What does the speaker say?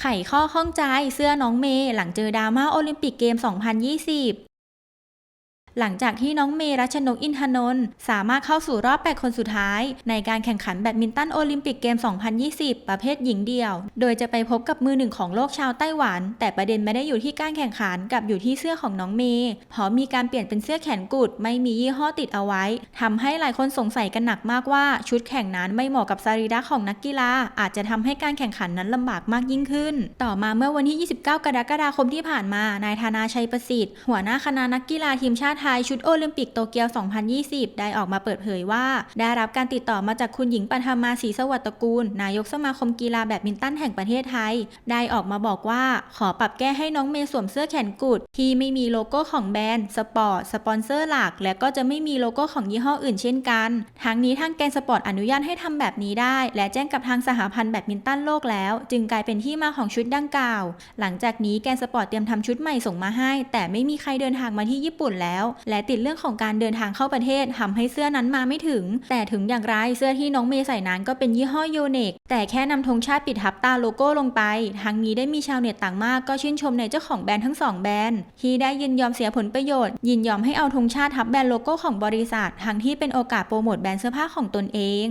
ไขข้อข้องใจเสื้อน้องเมย์หลังเจอดราม่าโอลิมปิกเกม 2020 หลังจากที่น้องเมรัชนกอินทนนท์สามารถเข้าสู่รอบ 8 คนสุดท้าย ในการแข่งขันแบดมินตันโอลิมปิกเกม 2020 ประเภทหญิงเดี่ยว โดยจะไปพบกับมือหนึ่งของโลกชาวไต้หวัน แต่ประเด็นไม่ได้อยู่ที่การแข่งขันกับอยู่ที่เสื้อของน้องเมย์เพราะมีการเปลี่ยนเป็นเสื้อแขนกุดไม่มียี่ห้อติดเอาไว้ทำให้หลายคนสงสัยกันหนักมากว่าชุดแข่งนั้นไม่เหมาะกับสรีระของนักกีฬา อาจจะทำให้การแข่งขันนั้นลำบากมากยิ่งขึ้น ต่อมาเมื่อวันที่ 29 กรกฎาคมที่ผ่านมา นายธนาชัยประสิทธิ์ หัวหน้าคณะนักกีฬาทีมชาติไทยชุดโอลิมปิกโตเกียว 2020 ได้ออกมาเปิดเผยว่า ได้รับการติดต่อมาจากคุณหญิงปัทมาศรีสวัสดิ์ตระกูล นายกสมาคมกีฬาแบดมินตันแห่งประเทศไทย ได้ออกมาบอกว่าขอปรับแก้ให้น้องเมย์สวมเสื้อแขนกุด ที่ไม่มีโลโก้ของแบรนด์สปอร์ตสปอนเซอร์หลัก และก็จะไม่มีโลโก้ของยี่ห้ออื่นเช่นกัน ทั้งนี้ทางแกนสปอร์ตอนุญาตให้ทำแบบนี้ได้ และแจ้งกับทางสหพันธ์แบดมินตันโลกแล้ว จึงกลายเป็นที่มาของชุดดังกล่าว หลังจากนี้แกนสปอร์ตเตรียมทำชุดใหม่ส่งมาให้ แต่ไม่มีใครเดินทางมาที่ญี่ปุ่นแล้วและติดเรื่องของการเดินทางเข้าประเทศทำให้เสื้อนั้นมาไม่ถึง แต่ถึงอย่างไรเสื้อที่น้องเมย์ใส่นั้นก็เป็นยี่ห้อโยเนกแต่แค่นำธงชาติปิดทับตาโลโก้ลงไป ทั้งนี้ได้มีชาวเน็ตต่างมากก็ชื่นชมในเจ้าของแบรนด์ทั้งสองแบรนด์ที่ได้ยินยอมเสียผลประโยชน์ ยินยอมให้เอาธงชาติทับแบรนด์โลโก้ของบริษัท ทั้งที่เป็นโอกาสโปรโมทแบรนด์เสื้อผ้าของตนเอง